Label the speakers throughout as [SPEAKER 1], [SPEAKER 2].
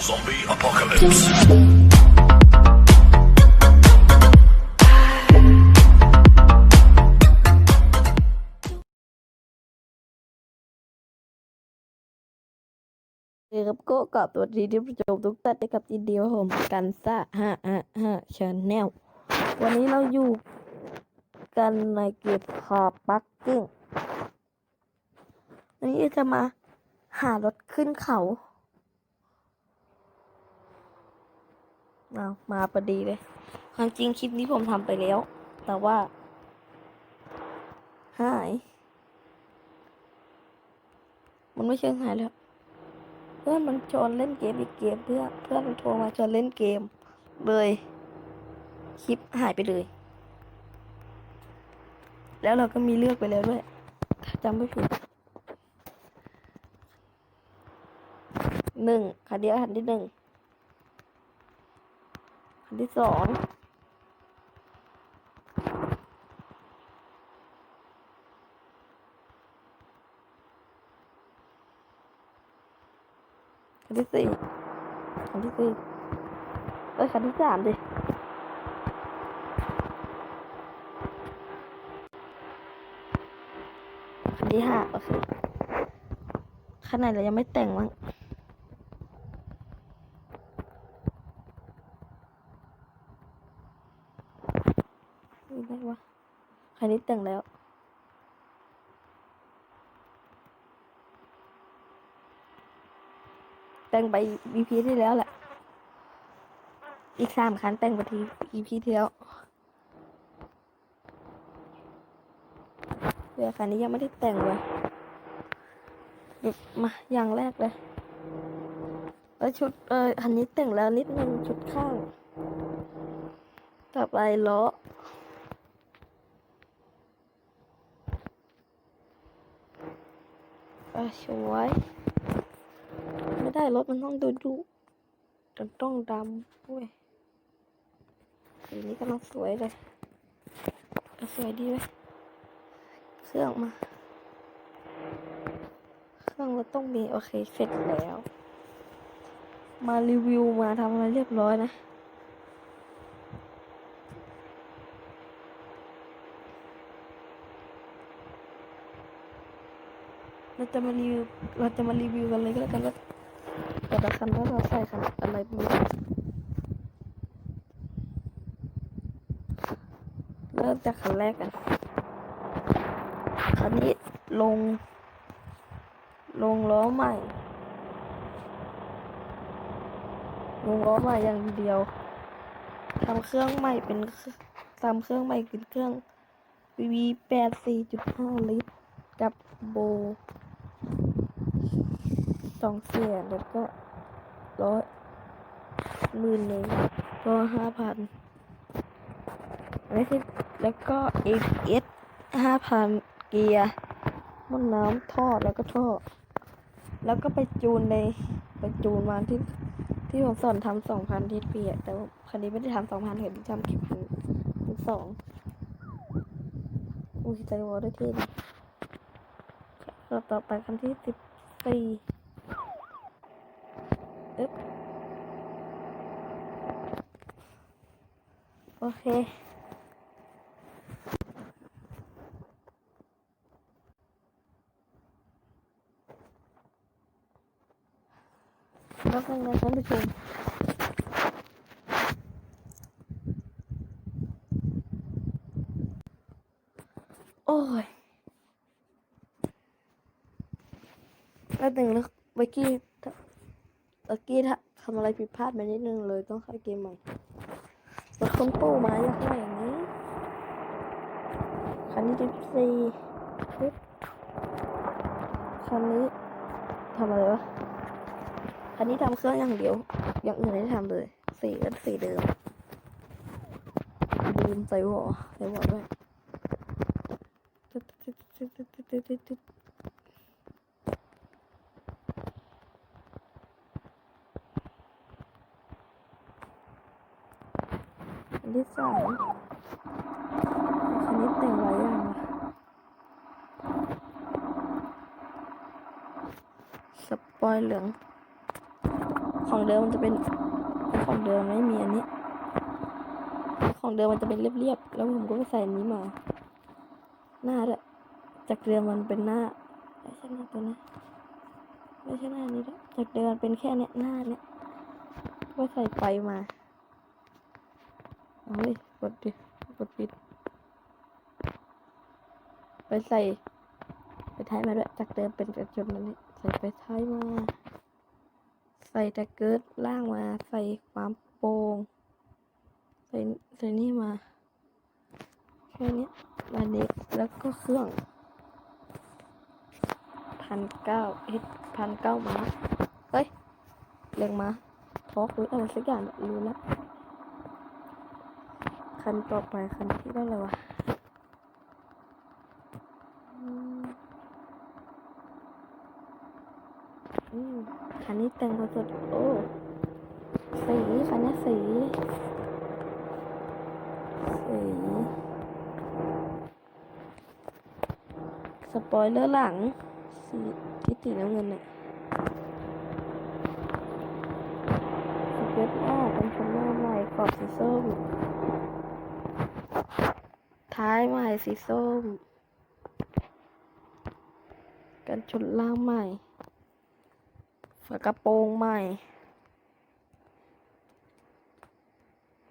[SPEAKER 1] Zombie apocalypse.
[SPEAKER 2] เจอกับโก้กับตัวดีที่ผู้ชมทุกท่านได้กับทีเดียวผมกันซ่าห้าห้าห้าชาแนลวันนี้เราอยู่กันในเกมคาปักกิ้งวันนี้จะมาหารถขึ้นเขา เอามาพอดีเลยความจริงคลิปนี้ผมทำไปแล้ว แต่ว่า หาย มันไม่เชิงหายแล้ว เพื่อนมันชวนเล่นเกมอีกเกมเพื่อนเพื่อนมันโทรมาชวนเล่นเกม เลย คลิปหายไปเลย แล้วเราก็มีเลือกไปแล้วด้วยจำไม่ผิดหนึ่งคันเดียวคันที่หนึ่ง คันที่สองคันที่สี่คันที่สี่เอ้ยคันที่สามดิคันที่ห้าโอเคคันไหนเรายังไม่แต่งมั้ง ได้วะคันนี้แต่งแล้ว แต่งไป EP ที่แล้วแหละ อีกสามคันแต่งไปที EP ที่แล้วเรือคันนี้ยังไม่ได้แต่งเลยมาอย่างแรกเลยแล้วชุดเออคันนี้แต่งแล้วนิดนึงชุดข้าง ต่อไปล้อ อะสวย ไม่ได้รถมันต้องดูดูจนต้องดำอุ้ยสีนี้กำลังสวยเลย สวยดีเลยเครื่องมา เครื่องราต้องมี โอเค เสร็จแล้ว มารีวิวมาทำอะไรเรียบร้อยนะ เราจะมารีวิวเราจะมารีวิวกันเลยก็แล้วกันว่าแต่ละคันว่าเราใส่คันอะไรบ้างเริ่มจากคันแรกกันคันนี้ลง ลงล้อใหม่ ลงล้อใหม่อย่างเดียวทำเครื่องใหม่เป็นเครื่องทำเครื่องใหม่เป็นเครื่อง VV แปดสี่จุดห้าลิตร กับโบ สองเสียแล้วก็ร้อยหมื่นหนึ่งก็ห้าพันแล้วที่แล้วก็ ABS ห้าพันเกียร์มดน้ำท่อแล้วก็ท่อ แล้วก็ไปจูนในไปจูนมาที่ที่ผมสอนทำสองพันทีเปียแต่วันนี้ไม่ได้ทำสองพันเห็นทำแค่พันพันสองอุ้ยใจวอลได้ที่ดีต่อไปคันที่สิบสี่อึ๊บโอ เค แล้วกันนะท่านผู้ชมโอ้ยแล้วหนึ่งแล้วเมื่อกี้เมื่อกี้ทำอะไรผิดพลาดไปนิดนึงเลยต้องเข้าเกมใหม่ รถคนตู้มาอยากได้อย่างนี้ คันนี้ดิฟซีคันนี้ทำอะไรวะ คันนี้ทำเครื่องอย่างเดียว อย่างอื่นไม่ได้ทำเลย สีก็สีเดิมลืมใส่หัวใส่หัวด้วยตึ๊ดตึ๊ดตึ๊ดตึ๊ดตึ๊ดตึ๊ดตึ๊ดอันที่ สองคันนี้แต่งหลายอย่างสปอยเหลือง ของเดิมมันจะเป็นของเดิมไม่มีอันนี้ ของเดิมมันจะเป็นเรียบๆ แล้วผมก็ไปใส่อันนี้มา หน้าด้วยจากเดิมมันเป็นหน้าไม่ใช่หน้าตัวนี้ไม่ใช่หน้านี้ด้วยจากเดิมมันเป็นแค่เนี้ยหน้าเนี้ยก็ใส่ไฟมา เอาเลยกดดิกดปิด ไปใส่ไปท้ายมาด้วยจากเดิมเป็นกระจกนั่นนี่ใส่ไปท้ายมา ใส่ตะเกิดล่างมา ใส่ความโปร่งใส่ใส่นี่มาแค่นี้มาเน็กแล้วก็เครื่องพันเก้าเอ็ดพันเก้ามาเฮ้ยเรียงมาทอกหรืออะไรสักอย่างรู้แล้ว คันต่อไปคันที่ได้เลยวะอืมอืมคันนี้แต่งมาสดโอ้ สีคันนี้สี สี สปอยเลอร์หลัง สีที่สีน้ำเงินเนี่ยสเก็ตหน้าเป็นชนหน้าใหม่ขอบสีส้ม ท้ายใหม่สีส้ม กันชนล่างใหม่ ฝากระโปรงใหม่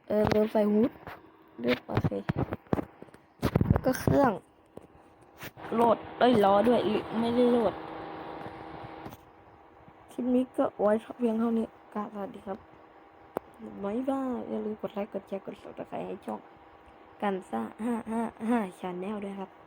[SPEAKER 2] เออเริ่มใส่ฮูดเรียบโอเคแล้วก็เครื่องโหลดเอ้ยล้อด้วยไม่ได้โหลด คลิปนี้ก็ไว้เพียงเท่านี้กาสวัสดีครับ บ๊ายบายอย่าลืมกดไลค์ กดแชร์ กด subscribe ให้ช่อง กันซ่าห้าห้าห้าชาแนลด้วยครับ